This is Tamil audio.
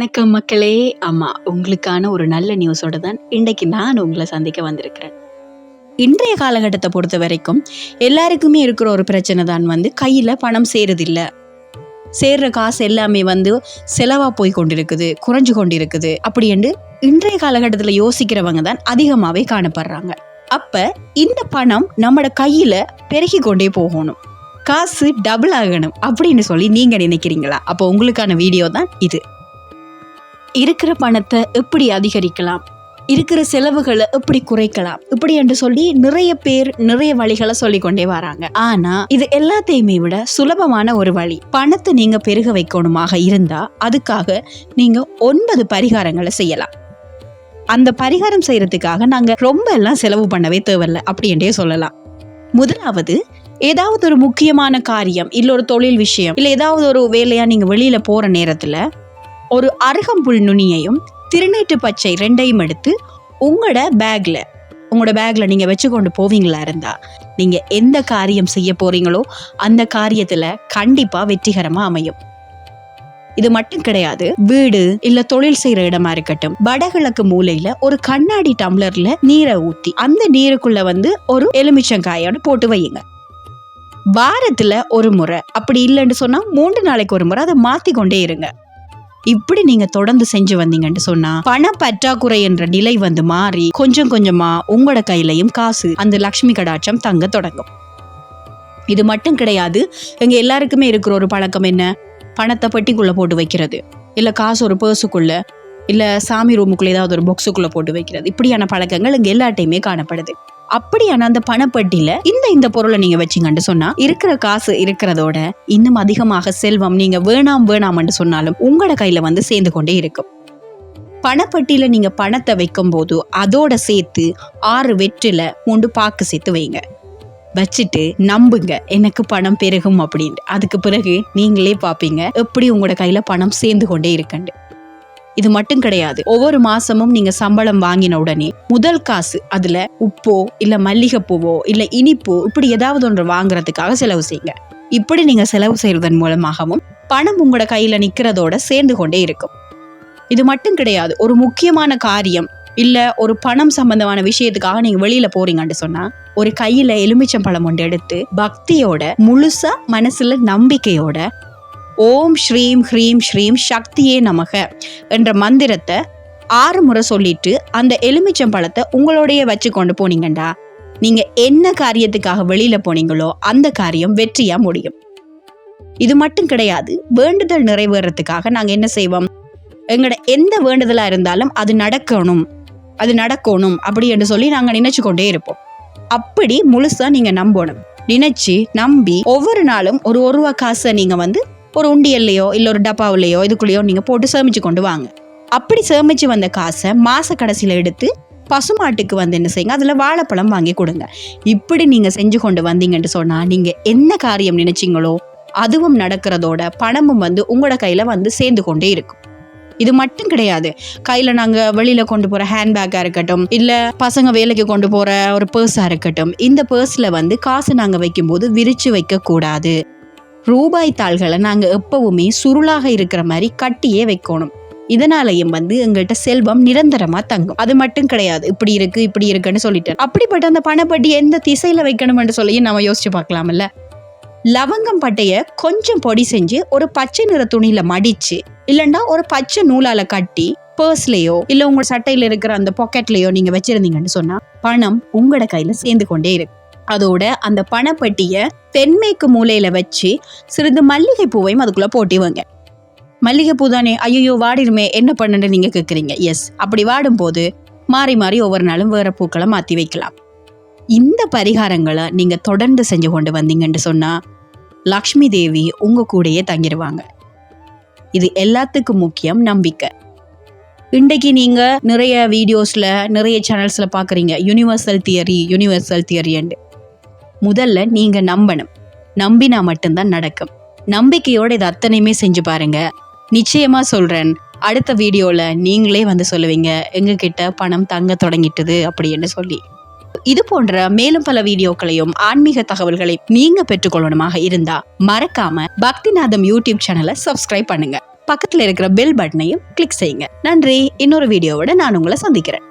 வணக்கம் மக்களே. அம்மா உங்களுக்கான ஒரு நல்ல நியூஸோட தான் இன்றைக்கு நான் உங்களை சந்திக்க வந்திருக்கிறேன். இன்றைய காலகட்டத்தை பொறுத்த வரைக்கும் எல்லாருக்குமே இருக்கிற ஒரு பிரச்சனை தான் வந்து கையில் பணம் சேருதில்ல. சேர்ற காசு எல்லாமே வந்து செலவாக போய் கொண்டிருக்குது குறைஞ்சு கொண்டிருக்குது அப்படி என்று இன்றைய காலகட்டத்தில் யோசிக்கிறவங்க தான் அதிகமாகவே காணப்படுறாங்க. அப்போ இந்த பணம் நம்மளோட கையில் பெருகி கொண்டே போகணும். காசு டபுள் ஆகணும் அப்படின்னு சொல்லி நீங்கள் நினைக்கிறீங்களா? அப்போ உங்களுக்கான வீடியோ தான் இது. இருக்கிற பணத்தை எப்படி அதிகரிக்கலாம்? இருக்கிற செலவுகளை எப்படி குறைக்கலாம்? இப்படி என்று சொல்லி நிறைய பேர் நிறைய வழிகளை சொல்லிக்கொண்டே வராங்க. ஆனா இது எல்லாத்தையுமே விட சுலபமான ஒரு வழி. பணத்தை நீங்க பெருக வைக்கணுமாக இருந்தா அதுக்காக நீங்க ஒன்பது பரிகாரங்களை செய்யலாம். அந்த பரிகாரம் செய்யறதுக்காக நாங்க ரொம்ப எல்லாம் செலவு பண்ணவே தேவையில்லை அப்படி என்றே சொல்லலாம். முதலாவது ஏதாவது ஒரு முக்கியமான காரியம் இல்ல ஒரு தொழில் விஷயம் இல்ல ஏதாவது ஒரு வேலையா நீங்க வெளியில போற நேரத்துல ஒரு அருகம்புல் நுனியையும் திருநீட்டு பச்சை ரெண்டையும் எடுத்து உங்களோட பேக்ல உங்களோட பேக்ல நீங்க வச்சு கொண்டு போவீங்களா இருந்தா நீங்க எந்த காரியம் செய்ய போறீங்களோ அந்த காரியத்துல கண்டிப்பா வெற்றிகரமா அமையும். இது மட்டும் கிடையாது வீடு இல்ல தொழில் செய்யற இடமா இருக்கட்டும் வடகிழக்கு மூலையில ஒரு கண்ணாடி டம்ளர்ல நீரை ஊத்தி அந்த நீருக்குள்ள வந்து ஒரு எலுமிச்சங்காயோட போட்டு வையுங்க. வாரத்துல ஒரு முறை அப்படி இல்லைன்னு சொன்னா மூன்று நாளைக்கு ஒரு முறை அதை மாத்தி கொண்டே இருங்க. இப்படி நீங்க தொடர்ந்து செஞ்சு வந்தீங்கன்னு சொன்னா பண பற்றாக்குறை என்ற நிலை வந்து மாறி கொஞ்சம் கொஞ்சமா உங்களோட கையிலையும் காசு அந்த லக்ஷ்மி கடாட்சம் தங்க தொடங்கும். இது மட்டும் கிடையாது எங்க எல்லாருக்குமே இருக்கிற ஒரு பழக்கம் என்ன? பணத்தை பெட்டிக்குள்ள போட்டு வைக்கிறது. இல்ல காசு ஒரு பர்ஸுக்குள்ள இல்ல சாமி ரூமுக்குள்ள ஏதாவது ஒரு பாக்ஸுக்குள்ள போட்டு வைக்கிறது. இப்படியான பழக்கங்கள் இங்க எல்லாட்டையுமே காணப்படுது. அப்படியான அந்த பணப்பட்டியில இந்த இந்த பொருளை நீங்க வச்சீங்கன்னு சொன்னா இருக்கிற காசு இருக்கிறதோட இன்னும் அதிகமாக செல்வம் நீங்க வேணாம் வேணாம்னு சொன்னாலும் உங்களோட கையில வந்து சேர்ந்து கொண்டே இருக்கும். பணப்பட்டியில நீங்க பணத்தை வைக்கும் போது அதோட சேர்த்து ஆறு வெற்றில மூன்று பாக்கு சேர்த்து வைங்க. வச்சுட்டு நம்புங்க எனக்கு பணம் பெருகும் அப்படின்ட்டு அதுக்கு பிறகு நீங்களே பார்ப்பீங்க எப்படி உங்களோட கையில பணம் சேர்ந்து கொண்டே இருக்கண்டு இது மட்டும் கிடையாது. ஒவ்வொரு மாசமும் நீங்க சம்பளம் வாங்கின உடனே முதல் காசு அதுல உப்போ இல்ல மல்லிகைப்பூவோ இல்ல இனிப்போ இப்படி ஏதாவது ஒன்று வாங்குறதுக்காக செலவு செய்யுங்க. இப்படி நீங்க செலவு செய்யறதன் மூலமாகவும் பணம் உங்களோட கையில நிக்கிறதோட சேர்ந்து கொண்டே இருக்கும். இது மட்டும் கிடையாது. ஒரு முக்கியமான காரியம் இல்ல ஒரு பணம் சம்பந்தமான விஷயத்துக்காக நீங்க வெளியில போறீங்கன்னு சொன்னா ஒரு கையில எலுமிச்சம் பழம் ஒன்று எடுத்து பக்தியோட முழுசா மனசுல நம்பிக்கையோட ஓம் ஸ்ரீம் ஹ்ரீம் ஸ்ரீம் சக்தியே நமக என்ற மந்திரத்தை ஆறு முறை சொல்லிட்டு அந்த எலுமிச்சம்பழத்தை உங்களோடைய வச்சு கொண்டு போனீங்கண்டா. நீங்க என்ன காரியத்துக்காக வெளியில போனீங்களோ அந்த காரியம் வெற்றியா முடியும். இது மட்டும் கிடையாது வேண்டுதல் நிறைவேறதுக்காக நாங்க என்ன செய்வோம்? எங்களோட எந்த வேண்டுதலா இருந்தாலும் அது நடக்கணும் அது நடக்கணும் அப்படி என்று சொல்லி நாங்க நினைச்சு கொண்டே இருப்போம். அப்படி முழுசா நீங்க நம்பணும். நினைச்சு நம்பி ஒவ்வொரு நாளும் ஒரு ஒரு ரூபா காசை நீங்க வந்து ஒரு உண்டியல்லையோ இல்லை ஒரு டப்பாவிலையோ இதுக்குள்ளேயோ நீங்கள் போட்டு சேமித்து கொண்டு வாங்க. அப்படி சேமித்து வந்த காசை மாத கடைசியில் எடுத்து பசுமாட்டுக்கு வந்து என்ன செய்யுங்க? அதில் வாழைப்பழம் வாங்கி கொடுங்க. இப்படி நீங்கள் செஞ்சு கொண்டு வந்தீங்கன்னு சொன்னால் நீங்கள் என்ன காரியம் நினைச்சிங்களோ அதுவும் நடக்கிறதோட பணமும் வந்து உங்களோட கையில் வந்து சேர்ந்து கொண்டே இருக்கும். இது மட்டும் கிடையாது. கையில் நாங்கள் வெளியில் கொண்டு போகிற ஹேண்ட்பேக்காக இருக்கட்டும் இல்லை பசங்க வேலைக்கு கொண்டு போகிற ஒரு பர்ஸாக இருக்கட்டும் இந்த பர்ஸில் வந்து காசு நாங்கள் வைக்கும்போது விரிச்சு வைக்கக்கூடாது. ரூபாய் தாள்களை நாங்கள் எப்பவுமே சுருளாக இருக்கிற மாதிரி கட்டியே வைக்கணும். இதனாலையும் வந்து எங்கள்கிட்ட செல்வம் நிரந்தரமா தங்கும். அது மட்டும் கிடையாது. இப்படி இருக்கு இப்படி இருக்குன்னு சொல்லிட்டேன் அப்படிப்பட்ட அந்த பணப்பட்டி எந்த திசையில வைக்கணும்னு சொல்லி நம்ம யோசிச்சு பார்க்கலாம்ல. லவங்கம் பட்டைய கொஞ்சம் பொடி செஞ்சு ஒரு பச்சை நிற துணியில மடிச்சு இல்லைன்னா ஒரு பச்சை நூலால கட்டி பர்ஸ்லயோ இல்ல உங்க சட்டையில இருக்கிற அந்த பாக்கெட்லயோ நீங்க வச்சிருந்தீங்கன்னு சொன்னா பணம் உங்களோட கையில சேர்ந்து கொண்டே இருக்கு அதோட அந்த பணப்பட்டியை தென்மேற்கு மூலையில் வச்சு சிறிது மல்லிகை பூவையும் அதுக்குள்ள போட்டிவங்க மல்லிகை பூ தானே? ஐயோ வாடிடுமே என்ன பண்ணுன்னு நீங்கள் கேட்குறீங்க எஸ் அப்படி வாடும்போது மாறி மாறி ஒவ்வொரு நாளும் வேறு பூக்களை மாற்றி வைக்கலாம். இந்த பரிகாரங்களை நீங்கள் தொடர்ந்து செஞ்சு கொண்டு வந்தீங்கன்னு சொன்னால் லக்ஷ்மி தேவி உங்கள் கூடயே தங்கிடுவாங்க இது எல்லாத்துக்கும் முக்கியம் நம்பிக்கை. இன்றைக்கு நீங்கள் நிறைய வீடியோஸில் நிறைய சேனல்ஸில் பார்க்குறீங்க யூனிவர்சல் தியரி யூனிவர்சல் தியரின்னு முதல்ல நீங்க நம்பணும். நம்பினா மட்டும்தான் நடக்கும். நம்பிக்கையோட இது அத்தனையுமே செஞ்சு பாருங்க. நிச்சயமா சொல்றேன். அடுத்த வீடியோல நீங்களே வந்து சொல்லுவீங்க எங்க கிட்ட பணம் தங்க தொடங்கிட்டது அப்படின்னு சொல்லி. இது போன்ற மேலும் பல வீடியோக்களையும் ஆன்மீக தகவல்களை நீங்க பெற்றுக்கொள்ளணுமாக இருந்தா மறக்காம பக்திநாதம் யூடியூப் சேனலை சப்ஸ்கிரைப் பண்ணுங்க. பக்கத்தில் இருக்கிற பெல் பட்டனையும் கிளிக் செய்யுங்க. நன்றி. இன்னொரு வீடியோவோட நான் உங்களை சந்திக்கிறேன்.